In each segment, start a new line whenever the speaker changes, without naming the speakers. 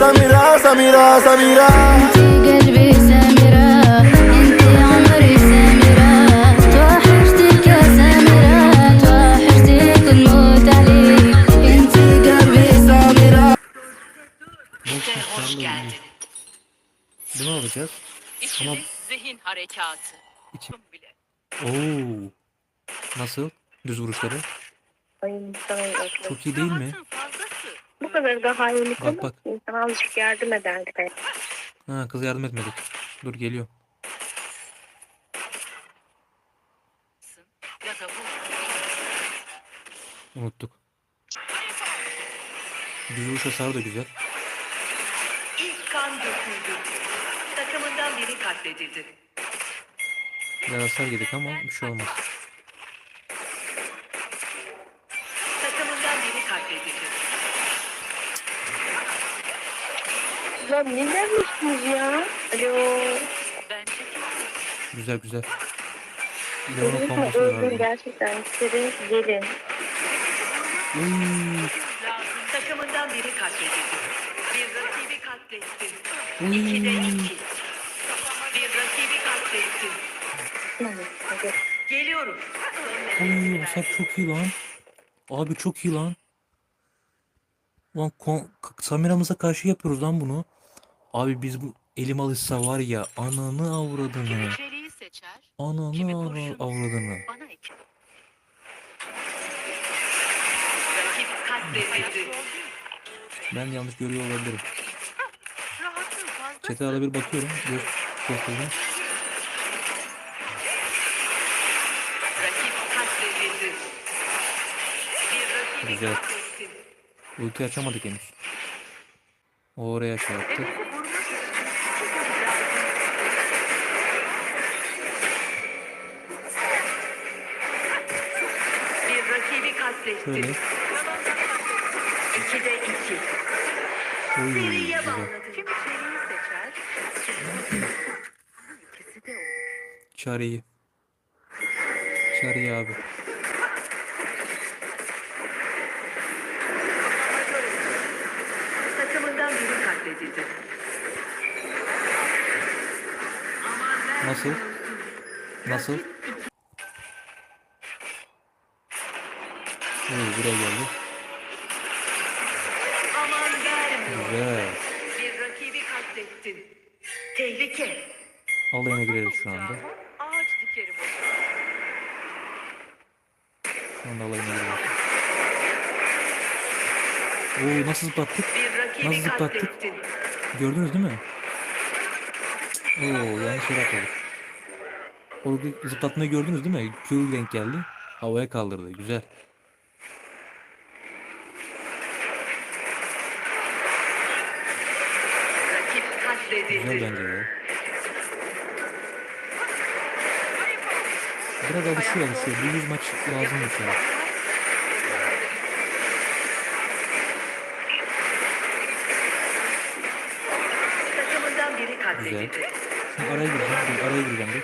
سميرة سميرة سميرة
انتي قلبي سمرة انتي عمري سمرة توحشتك يا سمرة توحشتك ونموت عليك انتي قلبي سمرة
İşte hoş geldin.
Bunu alacağız.
İşimiz zihin harekatı.
İçim-
bile.
Oo. Nasıl? Düz vuruşları.
Ay insan evlatları.
Çok iyi değil mi?
Rahatın fazlası.
bu kadar daha iyi
Bak, bak.
insan azıcık yardım ederdi be.
Ha kız yardım etmedik. Dur geliyor. Unuttuk. Vuruş hasarı da güzel.
İlk kan döküldü. Takımından biri katledildi.
Biraz hasar yedik ama bir şey olmaz.
Takımından biri katledildi.
Ya ne demişsiniz ya? Alo.
Güzel güzel. Leon'un
Öldüm,
kombosu da
öldüm
var.
gerçekten. Sizin gelin.
Lazım. Takımından biri katledildi. Bir rakibi katletti.
uy.
İkide iki. Bir rakibi katletti.
Hadi.
Geliyorum.
Uy, hasar çok iyi lan. Abi çok iyi lan. Lan kon- Samira'mıza karşı yapıyoruz lan bunu. Abi biz bu elim alışsa var ya ananı avradını. Ananı avra- avradını. Ben yanlış görüyor olabilirim. Çete arada bir bakıyorum. Göz
rakibi
Güzel. Ulti açamadık henüz. Oraya şey yaptı. Şöyle.
İkide iki.
Uy,
Seriye
güzel.
bağladı. Kimi çeliği seçer, ikisi de o.
Çareyi. Çareyi abi. Nasıl? Nasıl? Oo, buraya geldi.
Aman.
Güzel.
Bir rakibi katlettin. Tehlike.
Alayına gireriz şu anda.
Ağaç dikerim.
Şu anda alayına giriyoruz. Oo nasıl zıplattık? Nasıl zıplattık? Gördünüz değil mi? Oo yanlış yere atladık. Orada zıplatmayı gördünüz değil mi? Q denk geldi. Havaya kaldırdı. Güzel.
Rakip katledildi.
Güzel bence ya. Biraz alışıyor alışıyor. Bir yüz maç lazım şey.
Biri
Güzel. Şimdi araya gireceğim. Bir araya gireceğim bir.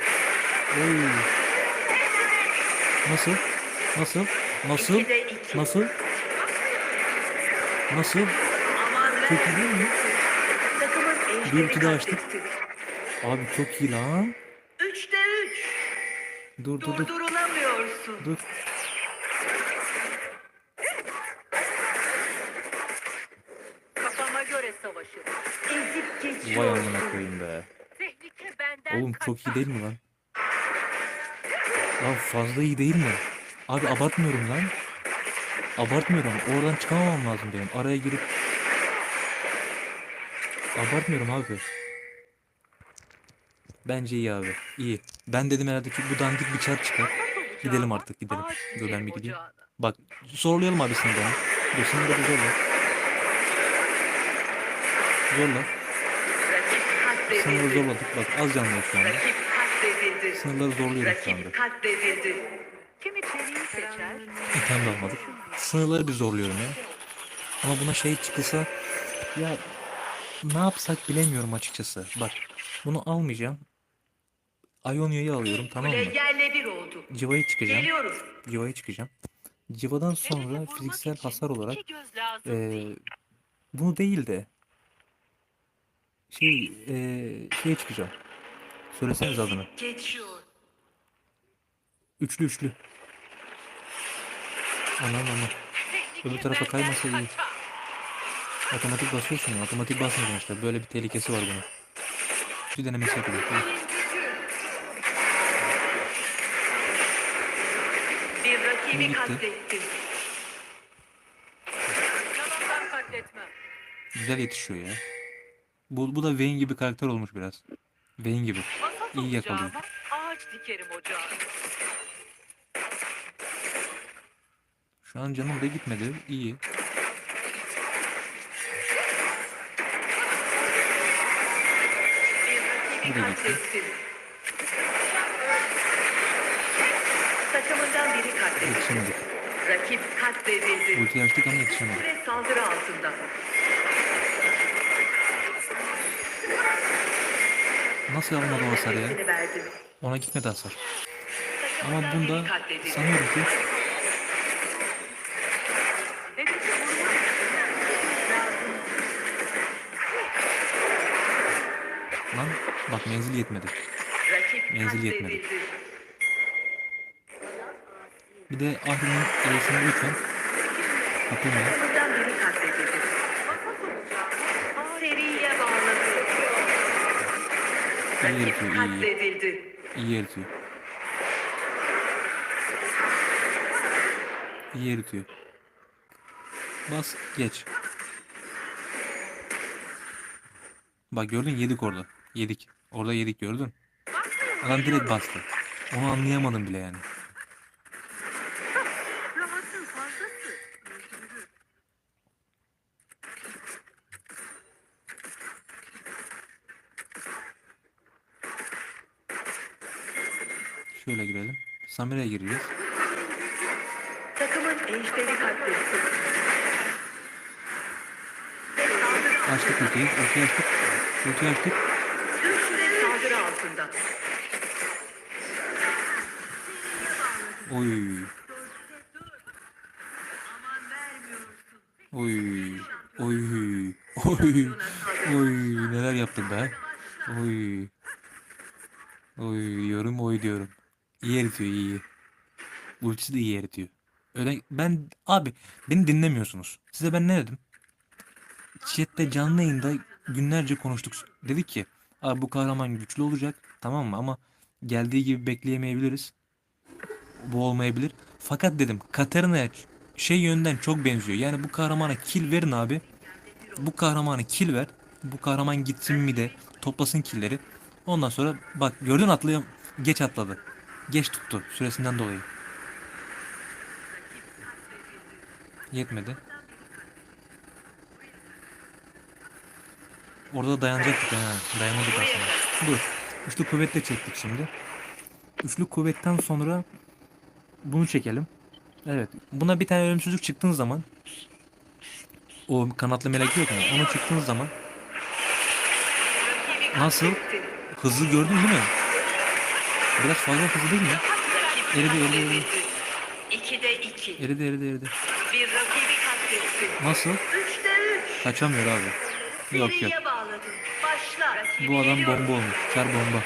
Oy. Nasıl? Nasıl? Nasıl? Nasıl? Nasıl? Çok iyi değil mi? Bir iki daha açtık. Abi çok iyi lan.
Üçte üç.
Dur dur dur.
Durdurulamıyorsun.
Dur.
Kafama göre savaşın. Ezip
Vay
geçiyorsun.
amına koyayım be.
Tehlike benden
Oğlum çok iyi
kaçar.
değil mi lan? Lan fazla iyi değil mi? Abi abartmıyorum lan. Abartmıyorum. Oradan çıkamamam lazım benim. Araya girip Abartmıyorum abi. Bence iyi abi. İyi. Ben dedim herhalde ki bu dandik bir çarp çıkar. Gidelim artık gidelim. Dur ben bir gideyim. Bak zorlayalım abi sınırlarını. Dur sınırları zorla. Zorla.
Rakip
Sınırları zorladık. Bak az canlı şu anda. Sınırları zorluyoruz şu anda. İtem de almadık. Sınırları bir zorluyorum ya. Ama buna şey çıkılsa ya ne yapsak bilemiyorum açıkçası. Bak bunu almayacağım. Ionia'yı alıyorum tamam mı?
Yerle bir oldu.
Civa'yı çıkacağım.
Geliyorum.
Civa'yı çıkacağım. Civa'dan sonra fiziksel hasar olarak
değil.
bunu değil de şey eee şeye çıkacağım. Söyleseniz adını.
Geçiyor.
Üçlü üçlü. Anam anam. Öbür tarafa kaymasa iyi. Otomatik basıyorsun ya. Otomatik basmayacaksın işte. Böyle bir tehlikesi var bunun. Bir denemesi. Dur.
Bir rakibi katletme.
Güzel yetişiyor ya. Bu, bu da Vayne gibi karakter olmuş biraz. Vayne gibi. İyi yakalıyor.
Ağaç dikerim ocağa.
Şu an canım da gitmedi. İyi.
Bir
Bu
rakibi
da gitti.
Takımından biri katledildi. Rakip katledildi.
Ulti açtık ama yetişemedik.
Ve saldırı altında.
Nasıl almadı o hasar ya? Ona gitmedi hasar. Ama bunda sanıyorum ki
Hedefi vurmak
lan bak menzil yetmedi. Menzil yetmedi. Bir de Ahri'nin eğisini lütfen kapılmayın. İyi eritiyor, iyi. İyi eritiyor. İyi eritiyor. Bas geç. Bak gördün yedik orada. Yedik. Orada yedik gördün. Adam direkt bastı. Onu anlayamadım bile yani. Şöyle girelim. Samira'ya gireceğiz.
Takımın ejderi katletti.
Açtık ultiyi. Ultiyi açtık. Ultiyi açtık.
Altında.
Oy. Oy. Oy. Oy. Oy. Neler yaptın be? Oy. Oy diyorum oy diyorum. İyi eritiyor iyi. Ultisi de iyi eritiyor. Öyle ben abi beni dinlemiyorsunuz. Size ben ne dedim? Chat'te canlı yayında günlerce konuştuk. Dedik ki abi bu kahraman güçlü olacak tamam mı ama geldiği gibi bekleyemeyebiliriz. Bu olmayabilir. Fakat dedim Katarina'ya şey yönden çok benziyor. Yani bu kahramana kill verin abi. Bu kahramana kill ver. Bu kahraman gitsin mi de toplasın killleri. Ondan sonra bak gördün atlayam geç atladı. Geç tuttu süresinden dolayı. Yetmedi. Orada dayanacaktık ha. Dayanamadık aslında. Dur. Üçlü kuvvetle çektik şimdi. Üçlü kuvvetten sonra bunu çekelim. Evet. Buna bir tane ölümsüzlük çıktığın zaman o kanatlı melek yok mu? Onu çıktığın zaman Nasıl? hızlı gördün değil mi? Biraz fazla hızlı değil mi? Eridi, eridi, eridi.
İkide iki.
Eridi eridi eridi.
Bir rakibi katletti.
Nasıl?
Üçte üç.
Kaçamıyor abi. Yok yok. Bu adam bomba olmuş. Çar bomba.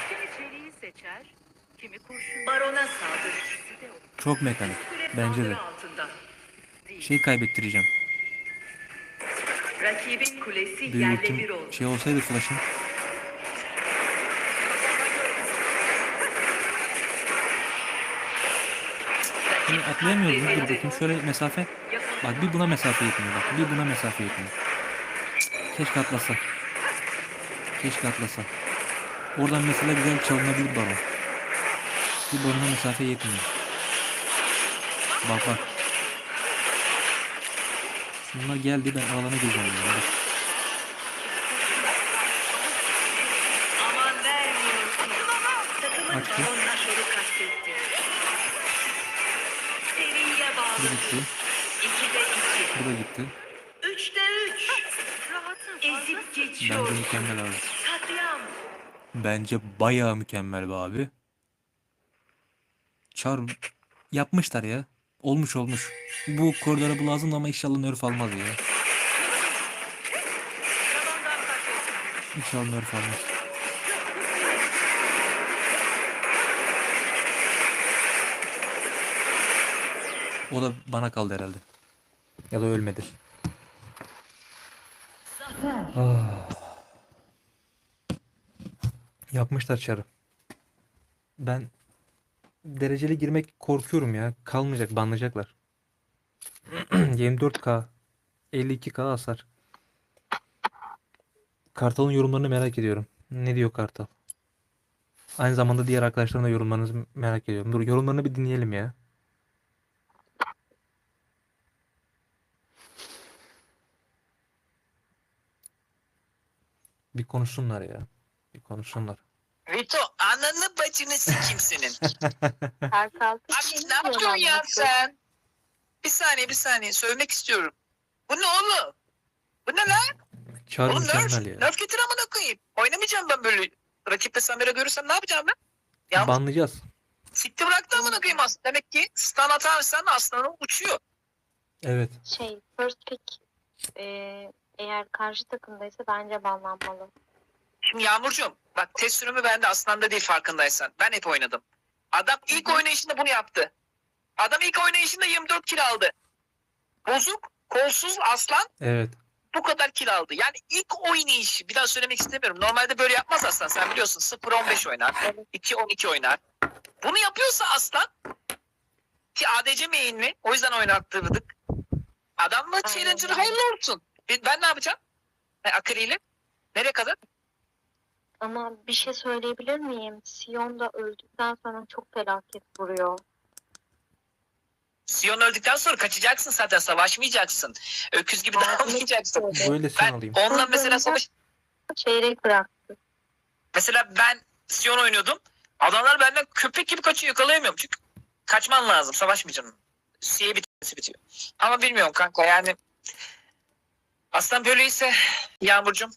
Çok mekanik. Bence de.
altında.
Şey kaybettireceğim.
Rakibin kulesi
Bir
yerle bir oldu.
şey olsaydı flash'ım. Şimdi atlayamıyoruz. Dur
katledildi.
bakayım şöyle mesafe. Bak bir buna mesafe yetmiyor bak. Bir buna mesafe yetmiyor. Keşke atlasa. Keşke atlasa. Oradan mesela güzel çalınabilir baron. Bir barona mesafe yetmiyor. Bak bak. Bunlar geldi ben alana gireceğim. Yani. Bak. Açtı. Bu gitti. Bu da gitti.
Üçte üç. Ezip geçiyor.
Bence mükemmel abi. Bence bayağı mükemmel be abi. Çar yapmışlar ya. Olmuş olmuş. Bu koridora bu lazım ama inşallah nerf almaz ya. İnşallah nerf almaz. O da bana kaldı herhalde. Ya da ölmedi. Ah. Yapmışlar çarı. Ben dereceli girmek korkuyorum ya. Kalmayacak, banlayacaklar. 24K 52K hasar. Kartal'ın yorumlarını merak ediyorum. Ne diyor Kartal? Aynı zamanda diğer arkadaşların da yorumlarınızı merak ediyorum. Dur yorumlarını bir dinleyelim ya. Bir konuşsunlar ya. Konuşsunlar.
Vito ananı bacını sikeyim senin.
Perkaltı
Abi ne yapıyorsun ya sen? Bir saniye bir saniye söylemek istiyorum. Bu ne oğlum? Bu ne lan?
Çağrı
oğlum nerf,
ya.
nerf getir amına koyayım. Oynamayacağım ben böyle. Rakiple Samira görürsem ne yapacağım ben? Ya
Banlayacağız.
sikti bıraktı amına koyayım aslında. Demek ki stun atarsan aslanım uçuyor.
Evet.
Şey first pick e, eğer karşı takımdaysa bence banlanmalı.
Şimdi Yağmurcuğum bak test sürümü bende aslanda değil farkındaysan. Ben hep oynadım. Adam ilk oynayışında bunu yaptı. Adam ilk oynayışında 24 kill aldı. Bozuk, kolsuz aslan
Evet.
bu kadar kill aldı. Yani ilk oynayışı bir daha söylemek istemiyorum. Normalde böyle yapmaz aslan sen biliyorsun 0-15 oynar.
Evet.
2-12 oynar. Bunu yapıyorsa aslan ki ADC main'li o yüzden oynattırdık. Adamla challenger hayırlı olsun. Ben ben ne yapacağım? E, Akari'yle? Nereye kadar?
Ama bir şey söyleyebilir miyim? Sion da öldükten sonra çok felaket vuruyor.
Sion öldükten sonra kaçacaksın zaten savaşmayacaksın. Öküz gibi davranmayacaksın.
Böyle sen
Ben
alayım.
onunla mesela savaş...
Çeyrek bıraktı.
Mesela ben Sion oynuyordum. Adamlar benden köpek gibi kaçıyor yakalayamıyorum. Çünkü kaçman lazım savaşmayacaksın. Siye bitmesi bitiyor. Ama bilmiyorum kanka yani. Aslan böyleyse Yağmurcuğum.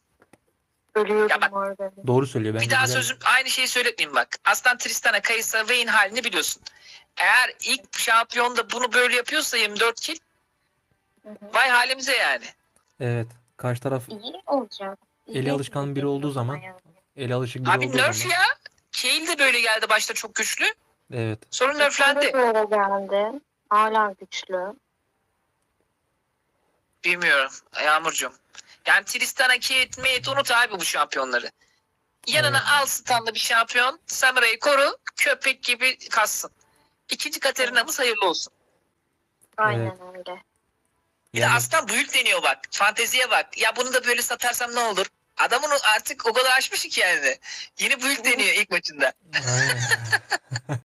Ölüyorum
Ya bak-
orada.
Doğru söylüyor. Bence
Bir daha
güzel.
sözüm aynı şeyi söyletmeyeyim bak. Aslan Tristan'a, Kaysa, Vayne halini biliyorsun. Eğer ilk şampiyonda bunu böyle yapıyorsa 24 kill
Hı hı.
vay halimize yani.
Evet. Karşı taraf
İyi olacak.
Eli alışkan biri olduğu zaman-
yani.
eli alışık biri
Abi
olduğu
nerf
zaman.
ya. Kayle de böyle geldi başta çok güçlü.
Evet.
Sonra
Sonra
nerflendi.
böyle geldi. Hala güçlü.
Bilmiyorum Yağmurcuğum. Yani Tristan'a, Kate, Mate unut abi bu şampiyonları. Yanına
Evet.
al standlı bir şampiyon. Samurai'yi koru. Köpek gibi kassın. İkinci Katerina'mız hayırlı olsun.
Aynen öyle.
Bir de aslan build deniyor bak. Fanteziye bak. Ya bunu da böyle satarsam ne olur? Adamın artık o kadar aşmış ki yani. Yeni build deniyor ilk maçında.